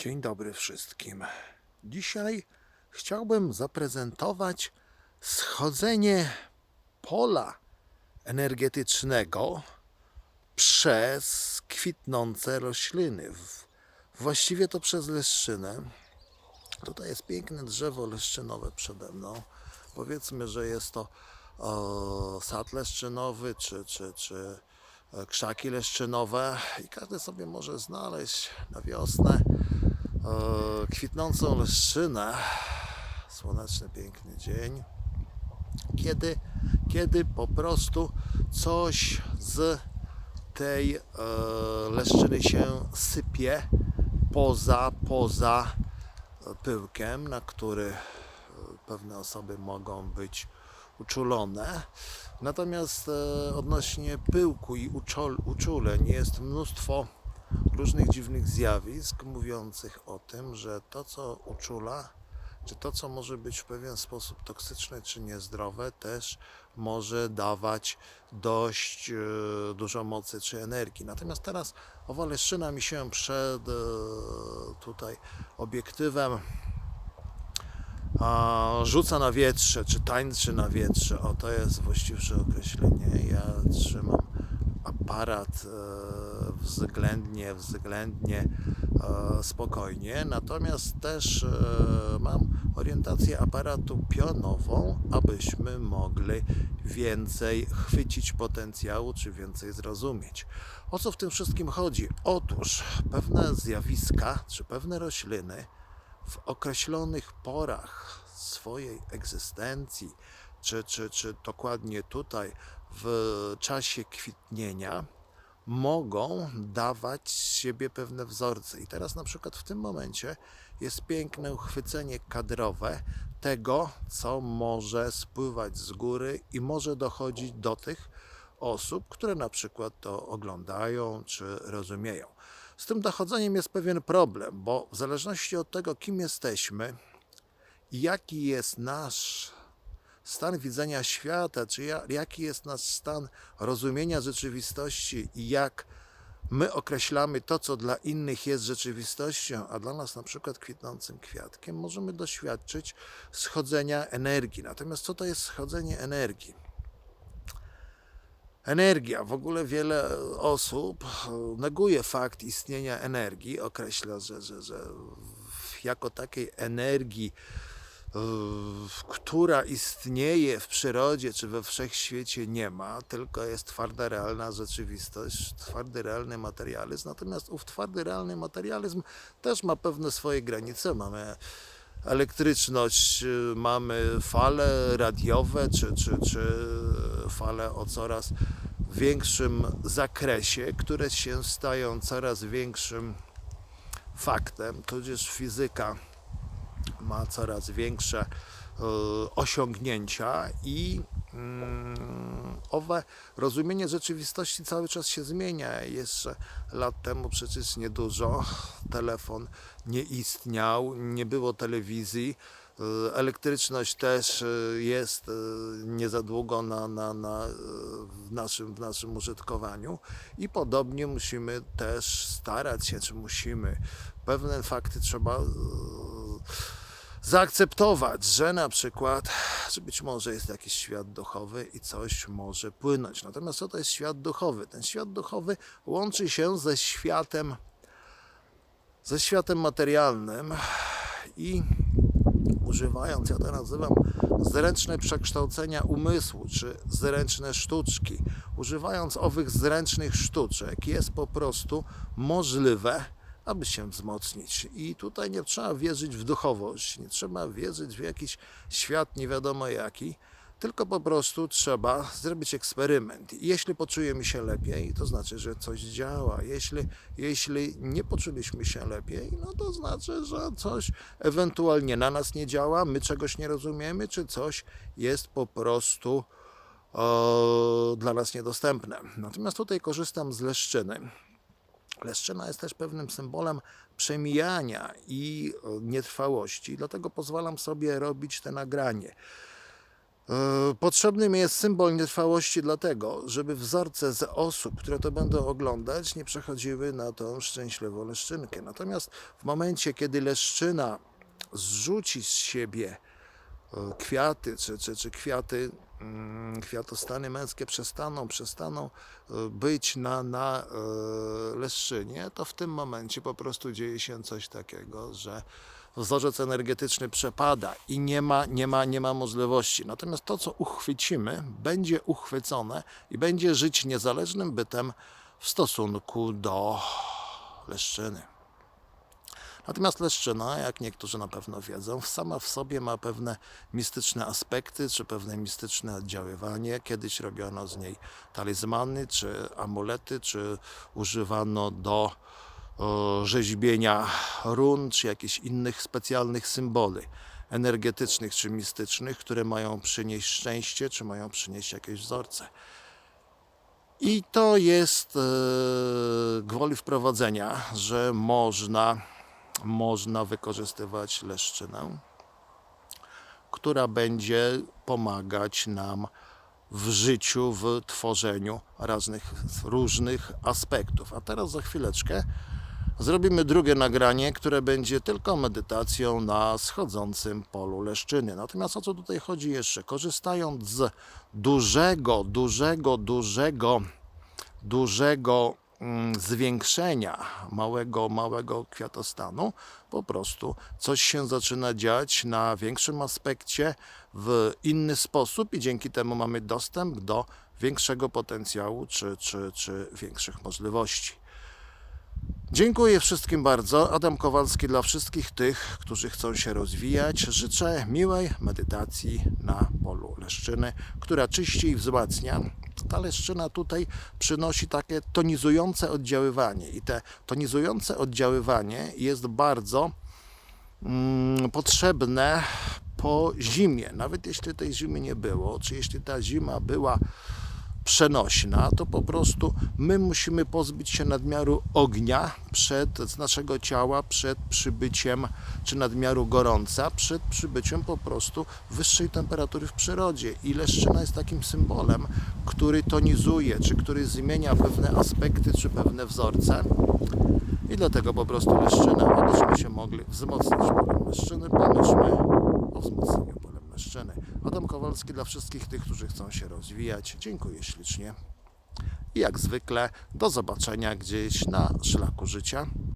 Dzień dobry wszystkim. Dzisiaj chciałbym zaprezentować schodzenie pola energetycznego przez kwitnące rośliny. Właściwie to przez leszczynę. Tutaj jest piękne drzewo leszczynowe przede mną. Powiedzmy, że jest to e, sad leszczynowy czy, czy, czy krzaki leszczynowe i każdy sobie może znaleźć na wiosnę e, kwitnącą leszczynę. Słoneczny, piękny dzień. Kiedy, kiedy po prostu coś z tej e, leszczyny się sypie poza, poza pyłkiem, na który e, pewne osoby mogą być uczulone. Natomiast e, odnośnie pyłku i uczuleń jest mnóstwo różnych dziwnych zjawisk mówiących o tym, że to co uczula, czy to co może być w pewien sposób toksyczne czy niezdrowe, też może dawać dość e, dużo mocy czy energii. Natomiast teraz owa leszczyna mi się przed e, tutaj obiektywem a, rzuca na wietrze, czy tańczy na wietrze. O, to jest właściwsze określenie. Ja trzymam aparat e, względnie, względnie e, spokojnie, natomiast też e, mam orientację aparatu pionową, abyśmy mogli więcej chwycić potencjału, czy więcej zrozumieć. O co w tym wszystkim chodzi? Otóż pewne zjawiska, czy pewne rośliny, w określonych porach swojej egzystencji, czy, czy, czy dokładnie tutaj w czasie kwitnienia, mogą dawać z siebie pewne wzorce. I teraz na przykład w tym momencie jest piękne uchwycenie kadrowe tego, co może spływać z góry i może dochodzić do tych osób, które na przykład to oglądają czy rozumieją. Z tym dochodzeniem jest pewien problem, bo w zależności od tego, kim jesteśmy i jaki jest nasz stan widzenia świata, czy ja, jaki jest nasz stan rozumienia rzeczywistości i jak my określamy to, co dla innych jest rzeczywistością, a dla nas na przykład kwitnącym kwiatkiem, możemy doświadczyć schodzenia energii. Natomiast co to jest schodzenie energii? Energia. W ogóle wiele osób neguje fakt istnienia energii, określa, że, że, że jako takiej energii, e, która istnieje w przyrodzie czy we wszechświecie nie ma, tylko jest twarda, realna rzeczywistość, twardy, realny materializm. Natomiast ów twardy, realny materializm też ma pewne swoje granice. Mamy elektryczność, y, mamy fale radiowe, czy, czy, czy fale o coraz większym zakresie, które się stają coraz większym faktem, tudzież fizyka ma coraz większe e, osiągnięcia i mm, owe rozumienie rzeczywistości cały czas się zmienia. Jeszcze lat temu przecież niedużo telefon nie istniał, nie było telewizji. Elektryczność też e, jest e, nie za długo na, na, na, w, naszym, w naszym użytkowaniu i podobnie musimy też starać się, czy musimy. Pewne fakty trzeba e, zaakceptować, że na przykład, że być może jest jakiś świat duchowy i coś może płynąć. Natomiast co to jest świat duchowy? Ten świat duchowy łączy się ze światem, ze światem materialnym i używając, ja to nazywam zręczne przekształcenia umysłu, czy zręczne sztuczki. Używając owych zręcznych sztuczek jest po prostu możliwe, aby się wzmocnić. I tutaj nie trzeba wierzyć w duchowość, nie trzeba wierzyć w jakiś świat nie wiadomo jaki, tylko po prostu trzeba zrobić eksperyment. Jeśli poczujemy się lepiej, to znaczy, że coś działa. Jeśli, jeśli nie poczuliśmy się lepiej, no to znaczy, że coś ewentualnie na nas nie działa, my czegoś nie rozumiemy, czy coś jest po prostu o, dla nas niedostępne. Natomiast tutaj korzystam z leszczyny. Leszczyna jest też pewnym symbolem przemijania i e, nietrwałości, dlatego pozwalam sobie robić te nagranie. E, Potrzebny mi jest symbol nietrwałości dlatego, żeby wzorce z osób, które to będą oglądać, nie przechodziły na tą szczęśliwą leszczynkę. Natomiast w momencie, kiedy leszczyna zrzuci z siebie e, kwiaty, czy, czy, czy kwiaty, kwiatostany męskie przestaną, przestaną e, być na, na e, leszczynie, to w tym momencie po prostu dzieje się coś takiego, że wzorzec energetyczny przepada i nie ma, nie ma, nie ma możliwości. Natomiast to, co uchwycimy, będzie uchwycone i będzie żyć niezależnym bytem w stosunku do leszczyny. Natomiast leszczyna, jak niektórzy na pewno wiedzą, sama w sobie ma pewne mistyczne aspekty, czy pewne mistyczne oddziaływanie. Kiedyś robiono z niej talizmany, czy amulety, czy używano do o, rzeźbienia run, czy jakichś innych specjalnych symboli energetycznych czy mistycznych, które mają przynieść szczęście, czy mają przynieść jakieś wzorce. I to jest e, gwoli wprowadzenia, że można, można wykorzystywać leszczynę, która będzie pomagać nam w życiu, w tworzeniu raznych, różnych aspektów. A teraz za chwileczkę zrobimy drugie nagranie, które będzie tylko medytacją na schodzącym polu leszczyny. Natomiast o co tutaj chodzi jeszcze? Korzystając z dużego, dużego, dużego, dużego zwiększenia małego, małego kwiatostanu, po prostu coś się zaczyna dziać na większym aspekcie, w inny sposób i dzięki temu mamy dostęp do większego potencjału czy, czy, czy większych możliwości. Dziękuję wszystkim bardzo. Adam Kowalski dla wszystkich tych, którzy chcą się rozwijać. Życzę miłej medytacji na polu leszczyny, która czyści i wzmacnia. Ta leszczyna tutaj przynosi takie tonizujące oddziaływanie i te tonizujące oddziaływanie jest bardzo mm, potrzebne po zimie. Nawet jeśli tej zimy nie było, czy jeśli ta zima była przenośna, to po prostu my musimy pozbyć się nadmiaru ognia przed, z naszego ciała przed przybyciem, czy nadmiaru gorąca przed przybyciem po prostu wyższej temperatury w przyrodzie. I leszczyna jest takim symbolem, który tonizuje, czy który zmienia pewne aspekty, czy pewne wzorce. I dlatego po prostu leszczynę, abyśmy się mogli wzmocnić polem leszczyny, pomyślmy o wzmocnieniu polem leszczyny. Adam Kowalski dla wszystkich tych, którzy chcą się rozwijać. Dziękuję ślicznie. I jak zwykle do zobaczenia gdzieś na szlaku życia.